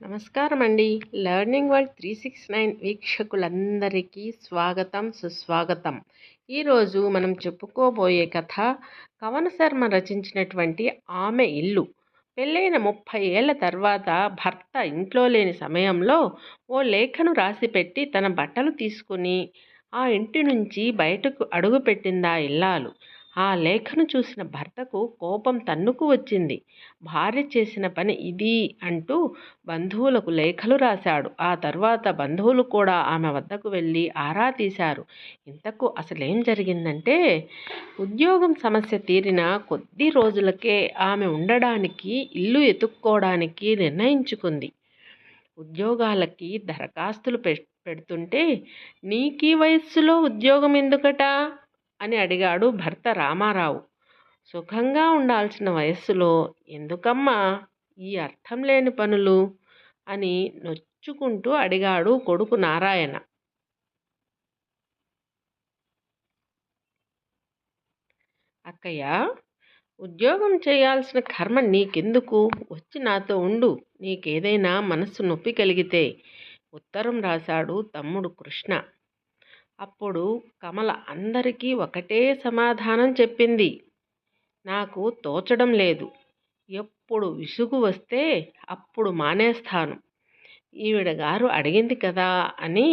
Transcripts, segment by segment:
నమస్కారం అండి learning world three six nine వీక్షకులందరికీ స్వాగతం సుస్వాగతం. ఈరోజు మనం చెప్పుకోబోయే కథ కవన శర్మ రచించినటువంటి ఆమె ఇల్లు. పెళ్ళైన ముప్పై ఏళ్ళ తర్వాత భర్త ఇంట్లో లేని సమయంలో ఓ లేఖను రాసిపెట్టి తన బట్టలు తీసుకుని ఆ ఇంటి నుంచి బయటకు అడుగుపెట్టిందా ఇల్లాలు. ఆ లేఖను చూసిన భర్తకు కోపం తన్నుకు వచ్చింది. భార్య చేసిన పని ఇది అంటూ బంధువులకు లేఖలు రాశాడు. ఆ తర్వాత బంధువులు కూడా ఆమె వద్దకు వెళ్ళి ఆరా తీశారు. ఇంతకు అసలేం జరిగిందంటే ఉద్యోగం సమస్య తీరిన కొద్ది రోజులకే ఆమె ఉండడానికి ఇల్లు ఎతుక్కోవడానికి నిర్ణయించుకుంది. ఉద్యోగాలకి దరఖాస్తులు పె పెడుతుంటే నీకీ వయస్సులో ఉద్యోగం ఎందుకట? అని అడిగాడు భర్త రామారావు. సుఖంగా ఉండాల్సిన వయస్సులో ఎందుకమ్మా ఈ అర్థం లేని పనులు? అని నొచ్చుకుంటూ అడిగాడు కొడుకు నారాయణ. అక్కయ్య ఉద్యోగం చేయాల్సిన కర్మ నీకెందుకు? వచ్చి నాతో ఉండు నీకేదైనా మనస్సు నొప్పి కలిగితే. ఉత్తరం రాశాడు తమ్ముడు కృష్ణ. అప్పుడు కమల అందరికీ ఒకటే సమాధానం చెప్పింది. నాకు తోచడం లేదు. ఎప్పుడు విసుగు వస్తే అప్పుడు మానేస్తాను. ఈవిడ గారు అడిగింది కదా అని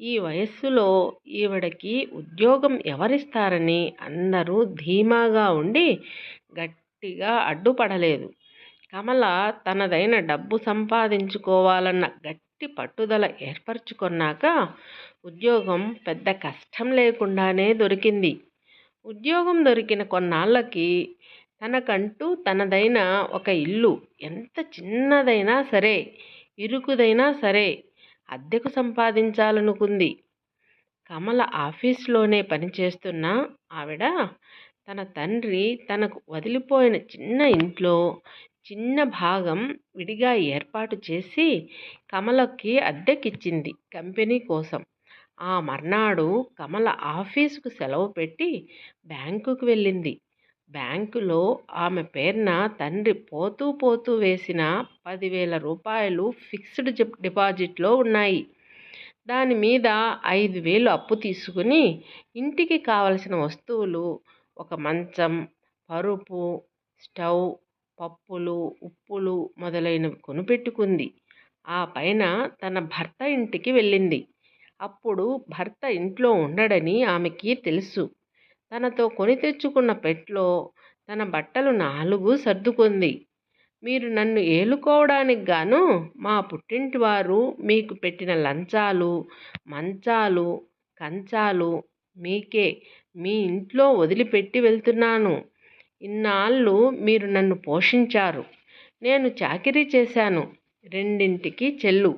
ఈ వయస్సులో ఈవిడకి ఉద్యోగం ఎవరిస్తారని అందరూ ధీమాగా ఉండి గట్టిగా అడ్డుపడలేదు. కమల తనదైన డబ్బు సంపాదించుకోవాలన్న గట్టి పట్టుదల ఏర్పరచుకున్నాక ఉద్యోగం పెద్ద కష్టం లేకుండానే దొరికింది. ఉద్యోగం దొరికిన కొన్నాళ్ళకి తనకంటూ తనదైన ఒక ఇల్లు ఎంత చిన్నదైనా సరే ఇరుకుదైనా సరే అద్దెకు సంపాదించాలనుకుంది. కమల ఆఫీస్లోనే పనిచేస్తున్న ఆవిడ తన తండ్రి తనకు వదిలిపోయిన చిన్న ఇంట్లో చిన్న భాగం విడిగా ఏర్పాటు చేసి కమలకి అద్దెకిచ్చింది కంపెనీ కోసం. ఆ మర్నాడు కమల ఆఫీసుకు సెలవు పెట్టి బ్యాంకుకు వెళ్ళింది. బ్యాంకులో ఆమె పేరున తండ్రి పోతూ పోతూ వేసిన పదివేల రూపాయలు ఫిక్స్డ్ డిపాజిట్లో ఉన్నాయి. దాని మీద ఐదు వేలు అప్పు తీసుకుని ఇంటికి కావలసిన వస్తువులు ఒక మంచం పరుపు స్టవ్ పప్పులు ఉప్పులు మొదలైనవి కొనిపెట్టుకుంది. ఆ పైన తన భర్త ఇంటికి వెళ్ళింది. అప్పుడు భర్త ఇంట్లో ఉండడని ఆమెకి తెలుసు. తనతో కొని తెచ్చుకున్న పెట్లో తన బట్టలు నాలుగు సర్దుకుంది. మీరు నన్ను ఏలుకోవడానికి గాను మా పుట్టింటి వారు మీకు పెట్టిన లంచాలు మంచాలు కంచాలు మీకే మీ ఇంట్లో వదిలిపెట్టి వెళ్తున్నాను. ఇన్నాళ్ళు మీరు నన్ను పోషించారు. నేను చాకిరీ చేశాను. రెండింటికి చెల్లు.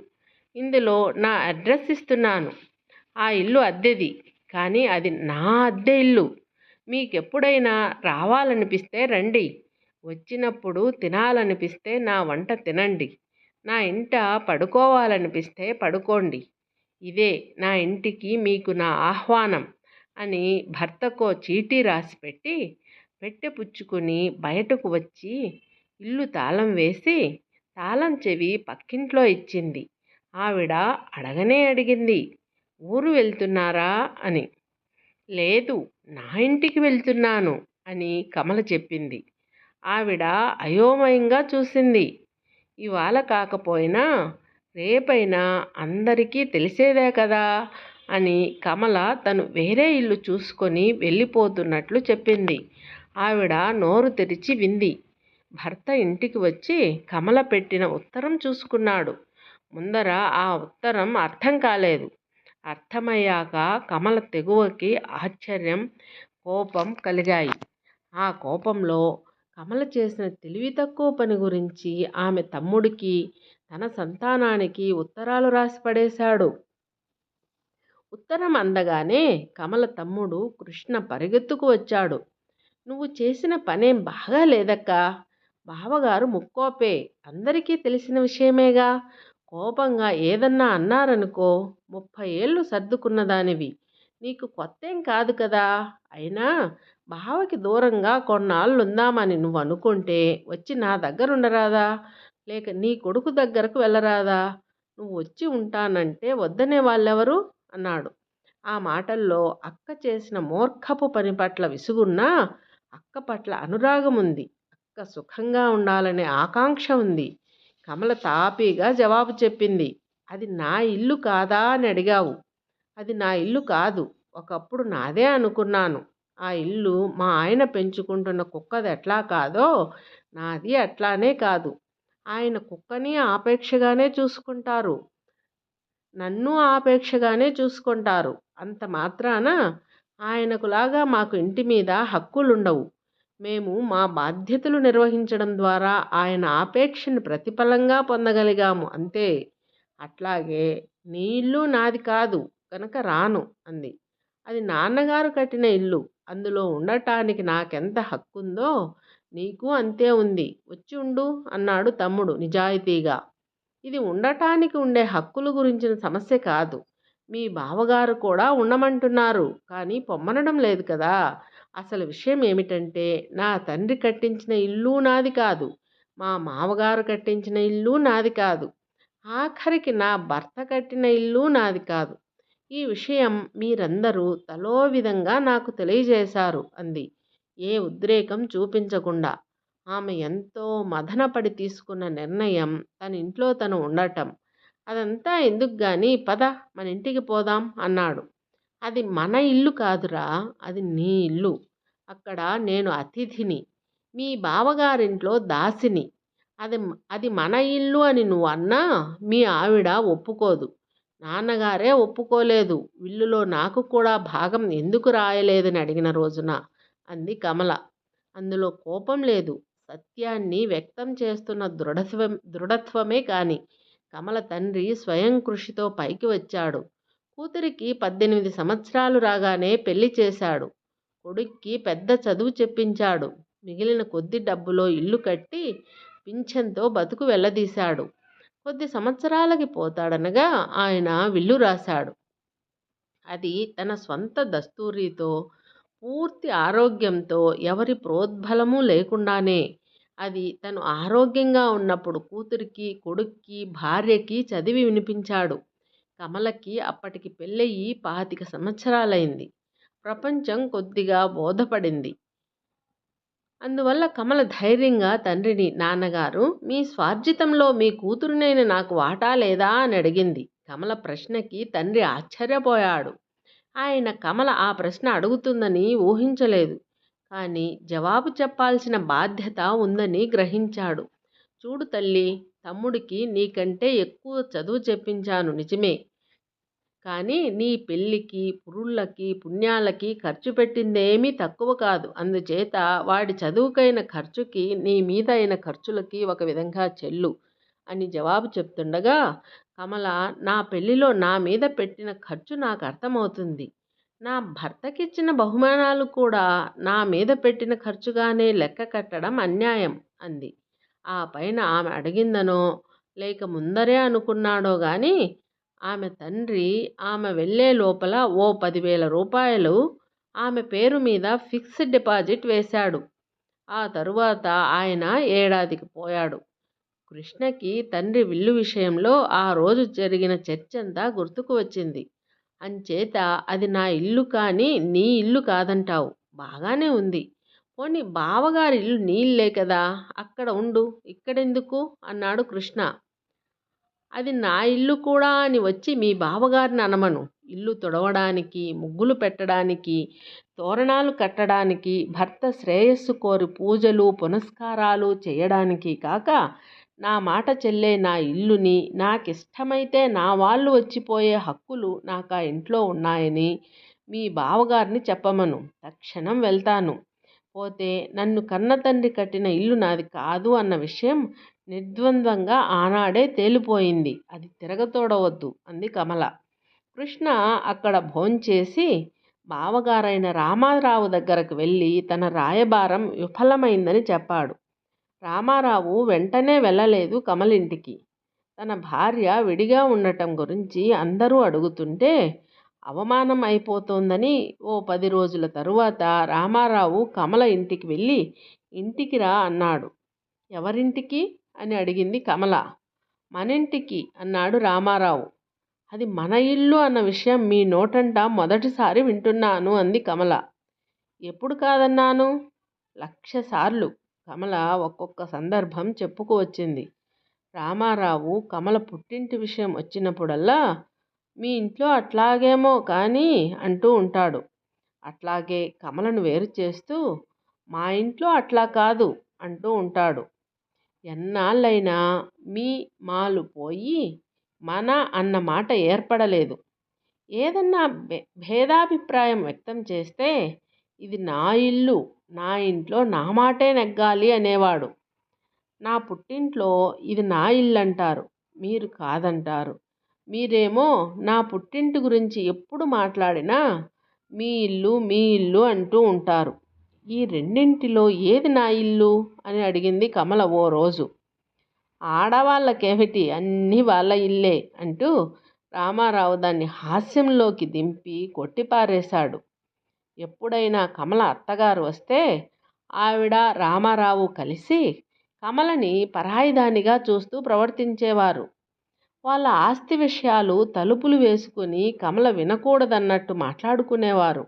ఇందులో నా అడ్రస్ ఇస్తున్నాను. ఆ ఇల్లు అద్దెది. కానీ అది నా అద్దె ఇల్లు. మీకెప్పుడైనా రావాలనిపిస్తే రండి. వచ్చినప్పుడు తినాలనిపిస్తే నా వంట తినండి. నా ఇంట పడుకోవాలనిపిస్తే పడుకోండి. ఇదే నా ఇంటికి మీకు నా ఆహ్వానం అని భర్తకో చీటీ రాసిపెట్టి పెట్టె పుచ్చుకొని బయటకు వచ్చి ఇల్లు తాళం వేసి తాళం చెవి పక్కింట్లో ఇచ్చింది. ఆవిడ అడగనే అడిగింది. ఊరు వెళ్తున్నారా? అని. లేదు నా ఇంటికి వెళ్తున్నాను అని కమల చెప్పింది. ఆవిడ అయోమయంగా చూసింది. ఇవాళ కాకపోయినా రేపైనా అందరికీ తెలిసేదే కదా అని కమల తను వేరే ఇల్లు చూసుకొని వెళ్ళిపోతున్నట్లు చెప్పింది. ఆవిడ నోరు తెరిచి వింది. భర్త ఇంటికి వచ్చి కమల పెట్టిన ఉత్తరం చూసుకున్నాడు. ముందర ఆ ఉత్తరం అర్థం కాలేదు. అర్థమయ్యాక కమల తెగువకి ఆశ్చర్యం కోపం కలిగాయి. ఆ కోపంలో కమల చేసిన తెలివి తక్కువ పని గురించి ఆమె తమ్ముడికి తన సంతానానికి ఉత్తరాలు రాసి పడేశాడు. ఉత్తరం అందగానే కమల తమ్ముడు కృష్ణ పరిగెత్తుకు వచ్చాడు. నువ్వు చేసిన పనేం బాగా లేదక్కా బావగారు ముక్కోపే. అందరికీ తెలిసిన విషయమేగా. కోపంగా ఏదన్నా అన్నారనుకో ముప్పై ఏళ్ళు సర్దుకున్న దానివి నీకు కొత్తేం కాదు కదా. అయినా బావకి దూరంగా కొన్నాళ్ళు ఉందామని నువ్వు అనుకుంటే వచ్చి నా దగ్గర ఉండరాదా లేక నీ కొడుకు దగ్గరకు వెళ్ళరాదా? నువ్వు వచ్చి ఉంటానంటే వద్దనే వాళ్ళెవరు? అన్నాడు. ఆ మాటల్లో అక్క చేసిన మూర్ఖపు పని పట్ల విసుగున్నా అక్క పట్ల అనురాగం ఉంది అక్క సుఖంగా ఉండాలనే ఆకాంక్ష ఉంది. కమల తాపీగా జవాబు చెప్పింది అది నా ఇల్లు కాదా అని అడిగావు. అది నా ఇల్లు కాదు. ఒకప్పుడు నాదే అనుకున్నాను. ఆ ఇల్లు మా ఆయన పెంచుకుంటున్న కుక్కది ఎట్లా కాదో నాది అట్లానే కాదు. ఆయన కుక్కని ఆపేక్షగానే చూసుకుంటారు. నన్ను ఆపేక్షగానే చూసుకుంటారు. అంత మాత్రాన ఆయనకులాగా మాకు ఇంటి మీద హక్కులుండవు. మేము మా బాధ్యతలు నిర్వహించడం ద్వారా ఆయన ఆపేక్షను ప్రతిఫలంగా పొందగలిగాము. అంతే. అట్లాగే నీ ఇల్లు నాది కాదు కనుక రాను అంది. అది నాన్నగారు కట్టిన ఇల్లు. అందులో ఉండటానికి నాకెంత హక్కుందో నీకు అంతే ఉంది. వచ్చి ఉండు అన్నాడు తమ్ముడు నిజాయితీగా. ఇది ఉండటానికి ఉండే హక్కుల గురించిన సమస్య కాదు. మీ బావగారు కూడా ఉండమంటున్నారు. కానీ పొమ్మనడం లేదు కదా. అసలు విషయం ఏమిటంటే నా తండ్రి కట్టించిన ఇల్లు నాది కాదు. మా మామగారు కట్టించిన ఇల్లు నాది కాదు. ఆఖరికి నా భర్త కట్టిన ఇల్లు నాది కాదు. ఈ విషయం మీరందరూ తలో విధంగా నాకు తెలియజేశారు అంది. ఏ ఉద్రేకం చూపించకుండా. ఆమె ఎంతో మదనపడి తీసుకున్న నిర్ణయం తన ఇంట్లో తను ఉండటం. అదంతా ఎందుకు గాని పద మన ఇంటికి పోదాం అన్నాడు. అది మన ఇల్లు కాదురా అది నీ ఇల్లు. అక్కడ నేను అతిథిని మీ బావగారింట్లో దాసిని. అది అది మన ఇల్లు అని నువ్వు అన్నా మీ ఆవిడ ఒప్పుకోదు. నాన్నగారే ఒప్పుకోలేదు. విల్లులో నాకు కూడా భాగం ఎందుకు రాయలేదని అడిగిన రోజున అంది కమల. అందులో కోపం లేదు. సత్యాన్ని వ్యక్తం చేస్తున్న దృఢత్వం దృఢత్వమే కాని కమల తండ్రి స్వయం కృషితో పైకి వచ్చాడు. కూతురికి పద్దెనిమిది సంవత్సరాలు రాగానే పెళ్ళి చేశాడు. కొడుక్కి పెద్ద చదువు చెప్పించాడు. మిగిలిన కొద్ది డబ్బులో ఇల్లు కట్టి పింఛన్తో బతుకు వెళ్ళదీశాడు కొద్ది సంవత్సరాలకి పోతాడనగా ఆయన విల్లు రాశాడు. అది తన స్వంత దస్తూరితో పూర్తి ఆరోగ్యంతో ఎవరి ప్రోద్బలము లేకుండానే. అది తను ఆరోగ్యంగా ఉన్నప్పుడు కూతురికి కొడుక్కి భార్యకి చదివి వినిపించాడు. కమలకి అప్పటికి పెళ్ళయి పాతిక సంవత్సరాలైంది. ప్రపంచం కొద్దిగా బోధపడింది. అందువల్ల కమల ధైర్యంగా తండ్రిని నాన్నగారు మీ స్వార్జితంలో మీ కూతురునైన నాకు వాటా లేదా అని అడిగింది. కమల ప్రశ్నకి తండ్రి ఆశ్చర్యపోయాడు. ఆయన కమల ఆ ప్రశ్న అడుగుతుందని ఊహించలేదు. కానీ జవాబు చెప్పాల్సిన బాధ్యత ఉందని గ్రహించాడు. చూడు తల్లి తమ్ముడికి నీకంటే ఎక్కువ చదువు చెప్పించాను నిజమే. కానీ నీ పెళ్ళికి పురుళ్ళకి పుణ్యాలకి ఖర్చు పెట్టిందేమీ తక్కువ కాదు. అందుచేత వాడి చదువుకైన ఖర్చుకి నీ మీద అయిన ఖర్చులకి ఒక విధంగా చెల్లు అని జవాబు చెప్తుండగా కమల నా పెళ్ళిలో నా మీద పెట్టిన ఖర్చు నాకు అర్థమవుతుంది. నా భర్తకిచ్చిన బహుమానాలు కూడా నా మీద పెట్టిన ఖర్చుగానే లెక్క కట్టడం అన్యాయం అంది. ఆ పైన ఆమె అడిగిందనో లేక ముందరే అనుకున్నాడో కానీ ఆమె తండ్రి ఆమె వెళ్ళే లోపల ఓ పదివేల రూపాయలు ఆమె పేరు మీద ఫిక్స్డ్ డిపాజిట్ వేశాడు. ఆ తరువాత ఆయన ఏడాదికి పోయాడు. కృష్ణకి తండ్రి విల్లు విషయంలో ఆ రోజు జరిగిన చర్చంతా గుర్తుకు వచ్చింది. అంచేత అది నా ఇల్లు కానీ నీ ఇల్లు కాదంటావు. బాగానే ఉంది. పోనీ బావగారి ఇల్లు నీళ్ళే కదా అక్కడ ఉండు ఇక్కడెందుకు? అన్నాడు కృష్ణ. అది నా ఇల్లు కూడా అని వచ్చి మీ బావగారిని అనమను. ఇల్లు తుడవడానికి ముగ్గులు పెట్టడానికి తోరణాలు కట్టడానికి భర్త శ్రేయస్సు కోరి పూజలు పునస్కారాలు చేయడానికి కాక నా మాట చెల్లే నా ఇల్లుని నాకిష్టమైతే నా వాళ్ళు వచ్చిపోయే హక్కులు నాకు ఆ ఇంట్లో ఉన్నాయని మీ బావగారిని చెప్పమను. తక్షణం వెళ్తాను. పోతే నన్ను కన్నతండ్రి కట్టిన ఇల్లు నాది కాదు అన్న విషయం నిర్ద్వంద్వంగా ఆనాడే తేలిపోయింది. అది తిరగతోడవద్దు అంది కమల. కృష్ణ అక్కడ భోంచేసి బావగారైన రామారావు దగ్గరకు వెళ్ళి తన రాయబారం విఫలమైందని చెప్పాడు. రామారావు వెంటనే వెళ్ళలేదు కమలింటికి. తన భార్య విడిగా ఉండటం గురించి అందరూ అడుగుతుంటే అవమానం అయిపోతోందని ఓ పది రోజుల తరువాత రామారావు కమల ఇంటికి వెళ్ళి ఇంటికి రా అన్నాడు. ఎవరింటికి? అని అడిగింది కమల. మనింటికి అన్నాడు రామారావు. అది మన ఇల్లు అన్న విషయం మీ నోటంట మొదటిసారి వింటున్నాను అంది కమల. ఎప్పుడు కాదన్నాను? లక్ష సార్లు కమల ఒక్కొక్క సందర్భం చెప్పుకు వచ్చింది రామారావు కమల పుట్టింటి విషయం వచ్చినప్పుడల్లా మీ ఇంట్లో అట్లాగేమో కానీ అంటూ ఉంటాడు. అట్లాగే కమలను వేరు చేస్తూ మా ఇంట్లో అట్లా కాదు అంటూ ఉంటాడు. ఎన్నాళ్ళైనా మీ మాలు పోయి మన అన్న మాట ఏర్పడలేదు. ఏదన్నా భే భేదాభిప్రాయం వ్యక్తం చేస్తే ఇది నా ఇల్లు నా ఇంట్లో నా మాటే నెగ్గాలి అనేవాడు. నా పుట్టింట్లో ఇది నా ఇల్లు అంటారు మీరు కాదంటారు. మీరేమో నా పుట్టింటి గురించి ఎప్పుడు మాట్లాడినా మీ ఇల్లు మీ ఇల్లు అంటూ ఉంటారు. ఈ రెండింటిలో ఏది నా ఇల్లు? అని అడిగింది కమల ఓ రోజు. ఆడవాళ్ళకేమిటి అన్నీ వాళ్ళ ఇల్లే అంటూ రామారావు దాన్ని హాస్యంలోకి దింపి కొట్టిపారేశాడు. ఎప్పుడైనా కమల అత్తగారు వస్తే ఆవిడ రామారావు కలిసి కమలని పరాయిదానిగా చూస్తూ ప్రవర్తించేవారు. వాళ్ళ ఆస్తి విషయాలు తలుపులు వేసుకుని కమల వినకూడదన్నట్టు మాట్లాడుకునేవారు.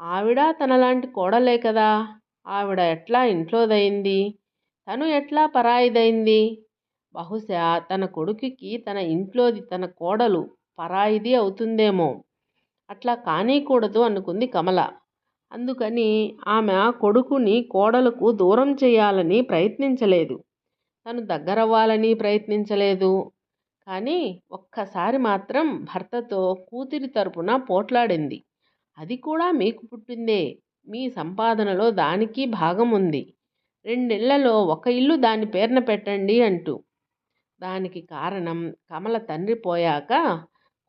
ఆవిడ తనలాంటి కోడలే కదా! ఆవిడ ఎట్లా ఇంట్లోదైంది? తను ఎట్లా పరాయిదైంది? బహుశా తన కొడుకుకి తన ఇంట్లోది తన కోడలు పరాయిది అవుతుందేమో. అట్లా కానీకూడదు అనుకుంది కమల. అందుకని ఆమె కొడుకుని కోడలకు దూరం చేయాలని ప్రయత్నించలేదు. తను దగ్గరవ్వాలని ప్రయత్నించలేదు. కానీ ఒక్కసారి మాత్రం భర్తతో కూతురి తరపున పోట్లాడింది. అది కూడా మీకు పుట్టిందే. మీ సంపాదనలో దానికి భాగం ఉంది. రెండేళ్ళలో ఒక ఇల్లు దాని పేరున పెట్టండి అంటూ. దానికి కారణం కమల తండ్రి పోయాక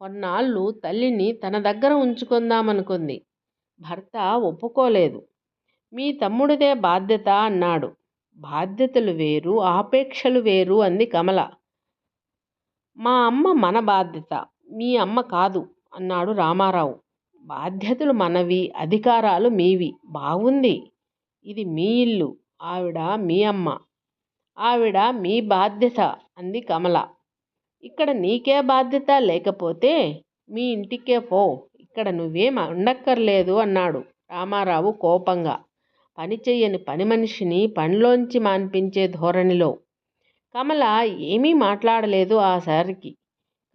కొన్నాళ్ళు తల్లిని తన దగ్గర ఉంచుకుందామనుకుంది. భర్త ఒప్పుకోలేదు. మీ తమ్ముడిదే బాధ్యత అన్నాడు. బాధ్యతలు వేరు ఆపేక్షలు వేరు అంది కమల. మా అమ్మ మన బాధ్యత మీ అమ్మ కాదు అన్నాడు రామారావు. బాధ్యతలు మనవి అధికారాలు మీవి. బాగుంది. ఇది మీ ఇల్లు ఆవిడ మీ అమ్మ. ఆవిడ మీ బాధ్యత అంది కమల. ఇక్కడ నీకే బాధ్యత లేకపోతే మీ ఇంటికే పో. ఇక్కడ నువ్వేం ఉండక్కర్లేదు అన్నాడు రామారావు కోపంగా. పని చెయ్యని పని మనిషిని పనిలోంచి మాన్పించే ధోరణిలో కమల ఏమీ మాట్లాడలేదు ఆ సారికి.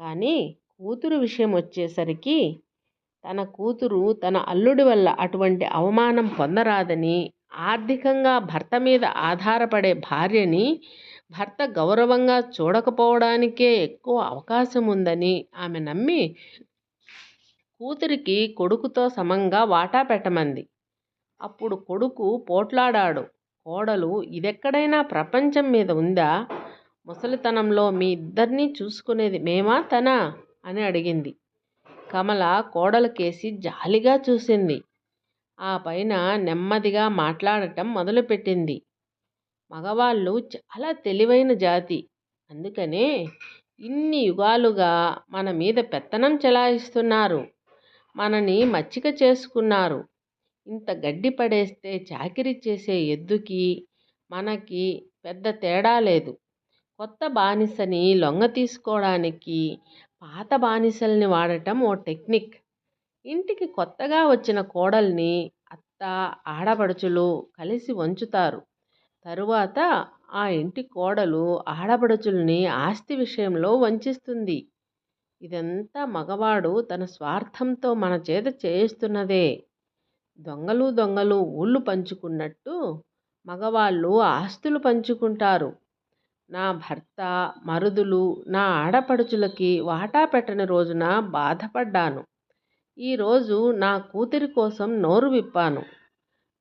కానీ కూతురు విషయం వచ్చేసరికి తన కూతురు తన అల్లుడి వల్ల అటువంటి అవమానం పొందరాదని ఆర్థికంగా భర్త మీద ఆధారపడే భార్యని భర్త గౌరవంగా చూడకపోవడానికే ఎక్కువ అవకాశం ఉందని ఆమె నమ్మి కూతురికి కొడుకుతో సమంగా వాటా పెట్టమంది. అప్పుడు కొడుకు పోట్లాడాడు. కోడలు ఇదెక్కడైనా ప్రపంచం మీద ఉందా? ముసలితనంలో మీ ఇద్దరినీ చూసుకునేది మేమా తనా? అని అడిగింది. కమల కోడలకేసి జాలిగా చూసింది. ఆ పైన నెమ్మదిగా మాట్లాడటం మొదలుపెట్టింది. మగవాళ్ళు చాలా తెలివైన జాతి. అందుకనే ఇన్ని యుగాలుగా మన మీద పెత్తనం చెలాయిస్తున్నారు. మనని మచ్చిక చేసుకున్నారు. ఇంత గడ్డి పడేస్తే చాకిరి చేసే ఎద్దుకి మనకి పెద్ద తేడా లేదు. కొత్త బానిసని లొంగ తీసుకోవడానికి పాత బానిసల్ని వాడటం ఓ టెక్నిక్. ఇంటికి కొత్తగా వచ్చిన కోడల్ని అత్త ఆడపడుచులు కలిసి వంచుతారు. తరువాత ఆ ఇంటి కోడలు ఆడపడుచుల్ని ఆస్తి విషయంలో వంచిస్తుంది. ఇదంతా మగవాడు తన స్వార్థంతో మన చేత చేయిస్తున్నదే దొంగలు దొంగలు ఊళ్ళు పంచుకున్నట్టు మగవాళ్ళు ఆస్తులు పంచుకుంటారు. నా భర్త మరుదులు నా ఆడపడుచులకి వాటా పెట్టని రోజున బాధపడ్డాను. ఈరోజు నా కూతురి కోసం నోరు విప్పాను.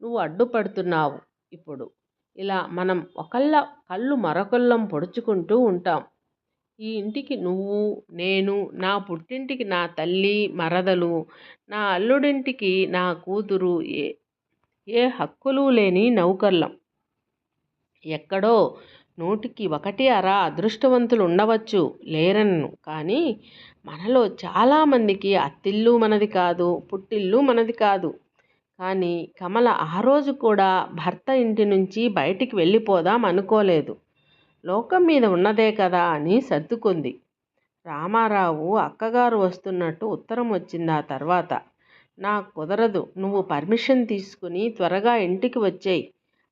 నువ్వు అడ్డుపడుతున్నావు ఇప్పుడు. ఇలా మనం ఒకళ్ళ కళ్ళు మరొకళ్ళం పొడుచుకుంటూ ఉంటాం. ఈ ఇంటికి నువ్వు నేను నా పుట్టింటికి నా తల్లి మరదలు నా అల్లుడింటికి నా కూతురు ఏ ఏ హక్కులు లేని నౌకర్లం. ఎక్కడో నూటికి ఒకటి అర అదృష్టవంతులు ఉండవచ్చు లేరన్ను. కానీ మనలో చాలామందికి అత్తిల్లు మనది కాదు పుట్టిల్లు మనది కాదు. కానీ కమల ఆ రోజు కూడా భర్త ఇంటి నుంచి బయటికి వెళ్ళిపోదాం అనుకోలేదు. లోకం మీద ఉన్నదే కదా అని సర్దుకుంది. రామారావు అక్కగారు వస్తున్నట్టు ఉత్తరం వచ్చింది ఆ తర్వాత. నాకు కుదరదు నువ్వు పర్మిషన్ తీసుకుని త్వరగా ఇంటికి వచ్చేయి.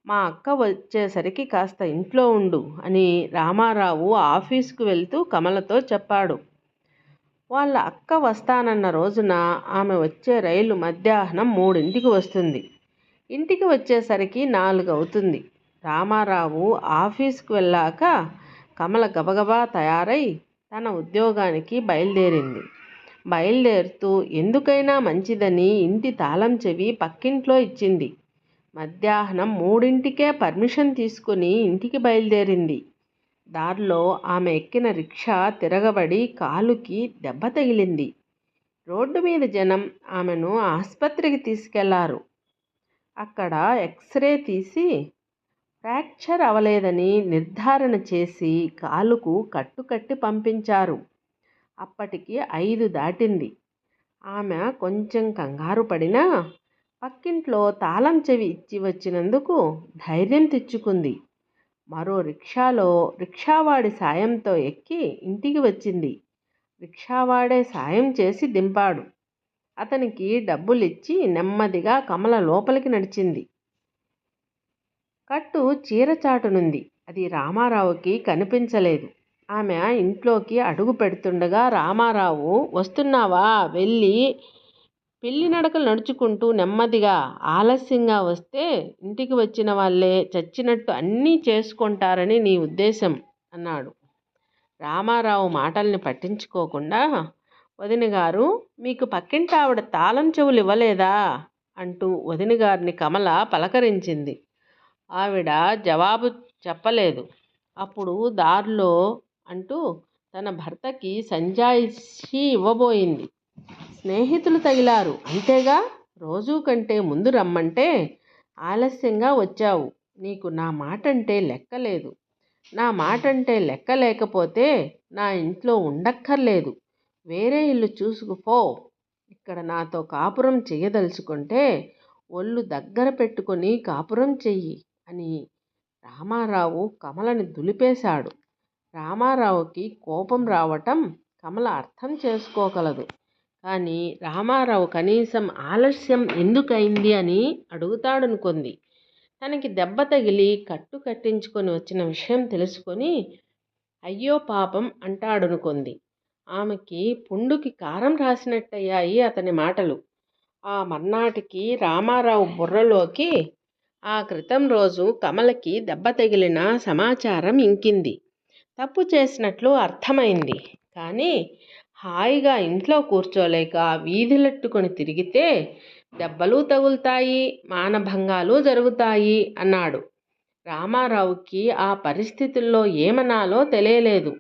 మా అక్క వచ్చేసరికి కాస్త ఇంట్లో ఉండు అని రామారావు ఆఫీస్కు వెళ్తూ కమలతో చెప్పాడు. వాళ్ళ అక్క వస్తానన్న రోజున ఆమె వచ్చే రైలు మధ్యాహ్నం మూడింటికి వస్తుంది. ఇంటికి వచ్చేసరికి నాలుగు అవుతుంది రామారావు ఆఫీస్కి వెళ్ళాక కమల గబగబా తయారై తన ఉద్యోగానికి బయలుదేరింది. బయలుదేరుతూ ఎందుకైనా మంచిదని ఇంటి తాళం చెవి పక్కింట్లో ఇచ్చింది. మధ్యాహ్నం మూడింటికే పర్మిషన్ తీసుకుని ఇంటికి బయలుదేరింది. దారిలో ఆమె ఎక్కిన రిక్షా తిరగబడి కాలుకి దెబ్బ తగిలింది. రోడ్డు మీద జనం ఆమెను ఆసుపత్రికి తీసుకెళ్ళారు. అక్కడ ఎక్స్రే తీసి ఫ్రాక్చర్ అవలేదని నిర్ధారణ చేసి కాలుకు కట్టుకట్టి పంపించారు. అప్పటికి ఐదు దాటింది. ఆమె కొంచెం కంగారు పడినా పక్కింట్లో తాళం చెవి ఇచ్చి వచ్చినందుకు ధైర్యం తెచ్చుకుంది. మరో రిక్షాలో రిక్షావాడి సాయంతో ఎక్కి ఇంటికి వచ్చింది. రిక్షావాడే సాయం చేసి దింపాడు. అతనికి డబ్బులిచ్చి నెమ్మదిగా కమల లోపలికి నడిచింది. కట్టు చీరచాటునుంది అది రామారావుకి కనిపించలేదు. ఆమె ఇంట్లోకి అడుగు పెడుతుండగా రామారావు వస్తున్నావా? వెళ్ళి పెళ్ళి నడకలు నడుచుకుంటూ నెమ్మదిగా ఆలస్యంగా వస్తే ఇంటికి వచ్చిన వాళ్ళే చచ్చినట్టు అన్నీ చేసుకుంటారని నీ ఉద్దేశం అన్నాడు. రామారావు మాటల్ని పట్టించుకోకుండా వదిన గారు మీకు పక్కింటి ఆవిడ తాళం చెవులు ఇవ్వలేదా? అంటూ వదిన గారిని కమల పలకరించింది. ఆవిడ జవాబు చెప్పలేదు. అప్పుడు దారిలో అంటూ తన భర్తకి సంజాయిషి ఇవ్వబోయింది. స్నేహితులు తగిలారు. అంతేగా? రోజు కంటే ముందు రమ్మంటే ఆలస్యంగా వచ్చావు. నీకు నా మాట అంటే లెక్కలేదు. నా మాట అంటే లెక్క లేకపోతే నా ఇంట్లో ఉండక్కర్లేదు. వేరే ఇల్లు చూసుకుపో ఇక్కడ నాతో కాపురం చేయదలుచుకుంటే ఒళ్ళు దగ్గర పెట్టుకొని కాపురం చెయ్యి అని రామారావు కమలని దులిపేశాడు. రామారావుకి కోపం రావటం కమల అర్థం చేసుకోగలదు. కానీ రామారావు కనీసం ఆలస్యం ఎందుకయింది అని అడుగుతాడనుకుంది. తనకి దెబ్బ తగిలి కట్టు కట్టించుకొని వచ్చిన విషయం తెలుసుకొని అయ్యో పాపం అంటాడనుకుంది. ఆమెకి పుండుకి కారం రాసినట్టయ్యాయి అతని మాటలు. ఆ మర్నాటికి రామారావు బుర్రలోకి ఆ క్రితం రోజు కమలకి దెబ్బ తగిలిన సమాచారం ఇంకింది. తప్పు చేసినట్లు అర్థమైంది. కానీ హాయిగా ఇంట్లో కూర్చోలేక వీధిలెట్టుకొని తిరిగితే దెబ్బలు తగులుతాయి మానభంగాలు జరుగుతాయి అన్నాడు. రామారావుకి ఆ పరిస్థితుల్లో ఏమనాలో తెలియలేదు.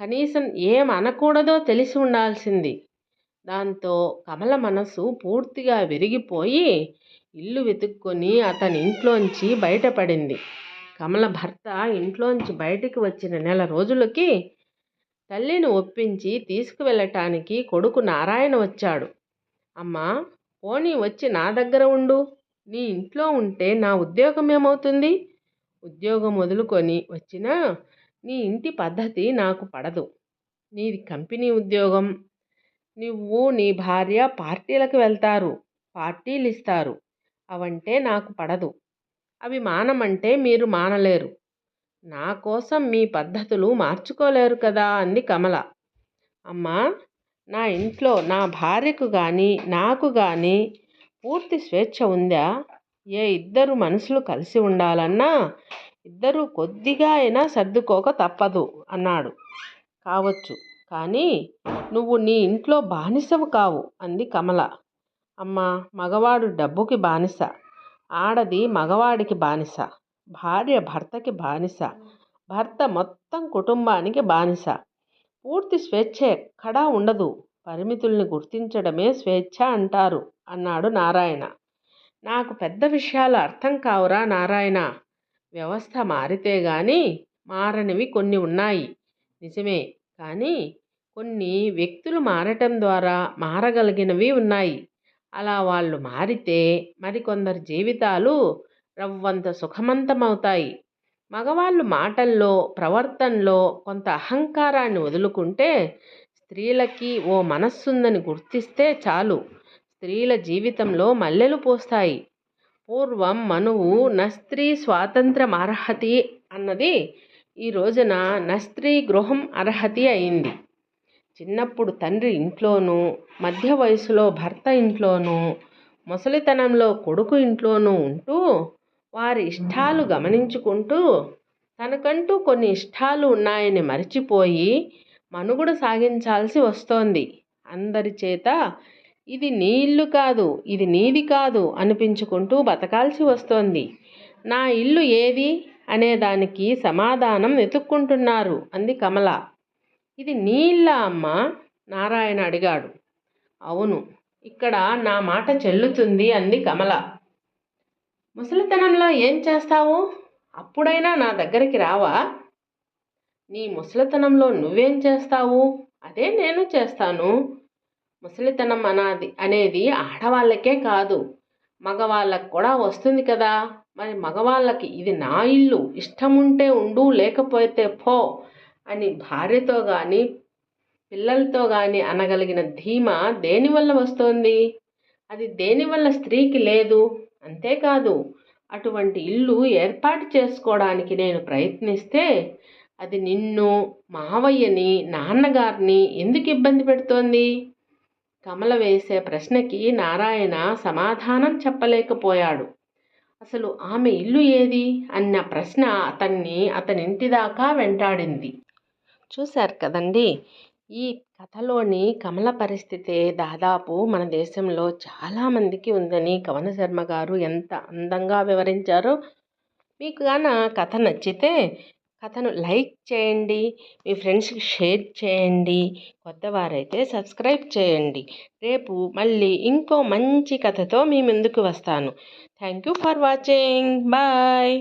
కనీసం ఏం అనకూడదో తెలిసి ఉండాల్సింది. దాంతో కమల మనసు పూర్తిగా విరిగిపోయి ఇల్లు వెతుక్కొని అతని ఇంట్లోంచి బయటపడింది. కమల భర్త ఇంట్లోంచి బయటికి వచ్చిన నెల రోజులకి తల్లిని ఒప్పించి తీసుకువెళ్ళటానికి కొడుకు నారాయణ వచ్చాడు. అమ్మా పోనీ వచ్చి నా దగ్గర ఉండు. నీ ఇంట్లో ఉంటే నా ఉద్యోగం ఏమవుతుంది? ఉద్యోగం వదులుకొని వచ్చినా నీ ఇంటి పద్ధతి నాకు పడదు. నీది కంపెనీ ఉద్యోగం. నువ్వు నీ భార్య పార్టీలకు వెళ్తారు. పార్టీలు ఇస్తారు అవంటే నాకు పడదు. అవి మానమంటే మీరు మానలేరు. నా కోసం మీ పద్ధతులు మార్చుకోలేరు కదా అంది కమల. అమ్మా నా ఇంట్లో నా భార్యకు కానీ నాకు కానీ పూర్తి స్వేచ్ఛ ఉందా? ఏ ఇద్దరు మనుషులు కలిసి ఉండాలన్నా ఇద్దరు కొద్దిగా అయినా సర్దుకోక తప్పదు అన్నాడు. కావచ్చు కానీ నువ్వు నీ ఇంట్లో బానిసవు కావు అంది కమల. అమ్మ మగవాడు డబ్బుకి బానిస ఆడది మగవాడికి బానిస. భార్య భర్తకి బానిస. భర్త మొత్తం కుటుంబానికి బానిస. పూర్తి స్వేచ్ఛ ఎక్కడా ఉండదు. పరిమితుల్ని గుర్తించడమే స్వేచ్ఛ అంటారు అన్నాడు నారాయణ. నాకు పెద్ద విషయాలు అర్థం కావురా నారాయణ. వ్యవస్థ మారితే గాని మారనివి కొన్ని ఉన్నాయి. నిజమే కానీ కొన్ని వ్యక్తులు మారటం ద్వారా మారగలిగినవి ఉన్నాయి. అలా వాళ్ళు మారితే మరికొందరి జీవితాలు రవ్వంత సుఖమంతమవుతాయి. మగవాళ్ళు మాటల్లో ప్రవర్తనలో కొంత అహంకారాన్ని వదులుకుంటే స్త్రీలకి ఓ మనస్సుందని గుర్తిస్తే చాలు. స్త్రీల జీవితంలో మల్లెలు పూస్తాయి. పూర్వం మనువు నస్త్రీ స్వాతంత్రం అర్హతి అన్నది ఈ రోజున నస్త్రీ గృహం అర్హతి అయింది. చిన్నప్పుడు తండ్రి ఇంట్లోనూ మధ్య వయసులో భర్త ఇంట్లోనూ ముసలితనంలో కొడుకు ఇంట్లోనూ ఉంటూ వారి ఇష్టాలు గమనించుకుంటూ తనకంటూ కొన్ని ఇష్టాలు ఉన్నాయని మర్చిపోయి మనుగడ సాగించాల్సి వస్తోంది. అందరి చేత ఇది నీ ఇల్లు కాదు ఇది నీది కాదు అనిపించుకుంటూ బతకాల్సి వస్తోంది. నా ఇల్లు ఏది? అనే దానికి సమాధానం వెతుక్కుంటున్నారు అంది కమల. ఇది నీ ఇల్లా అమ్మా? నారాయణ అడిగాడు. అవును ఇక్కడ నా మాట చెల్లుతుంది అంది కమల. ముసలితనంలో ఏం చేస్తావు? అప్పుడైనా నా దగ్గరికి రావా? నీ ముసలితనంలో నువ్వేం చేస్తావు? అదే నేను చేస్తాను. ముసలితనం అనాది అనేది ఆడవాళ్ళకే కాదు. మగవాళ్ళకు కూడా వస్తుంది కదా. మరి మగవాళ్ళకి ఇది నా ఇల్లు ఇష్టం ఉంటే ఉండు లేకపోతే పో అని భార్యతో కానీ పిల్లలతో కానీ అనగలిగిన ధీమ దేనివల్ల వస్తోంది? అది దేనివల్ల స్త్రీకి లేదు? అంతేకాదు అటువంటి ఇల్లు ఏర్పాటు చేసుకోవడానికి నేను ప్రయత్నిస్తే అది నిన్ను మావయ్యని నాన్నగారిని ఎందుకు ఇబ్బంది పెడుతోంది? కమల వేసే ప్రశ్నకి నారాయణ సమాధానం చెప్పలేకపోయాడు. అసలు ఆమె ఇల్లు ఏది? అన్న ప్రశ్న అతన్ని అతని దాకా వెంటాడింది. చూశారు కదండి ఈ కథలోని కమల పరిస్థితే దాదాపు మన దేశంలో చాలామందికి ఉందని కవన శర్మ గారు ఎంత అందంగా వివరించారో మీకు గాన కథ నచ్చితే కథను లైక్ చేయండి మీ ఫ్రెండ్స్కి షేర్ చేయండి కొత్తవారైతే సబ్స్క్రైబ్ చేయండి. రేపు మళ్ళీ ఇంకో మంచి కథతో మీ ముందుకు వస్తాను. Thank you for watching. Bye.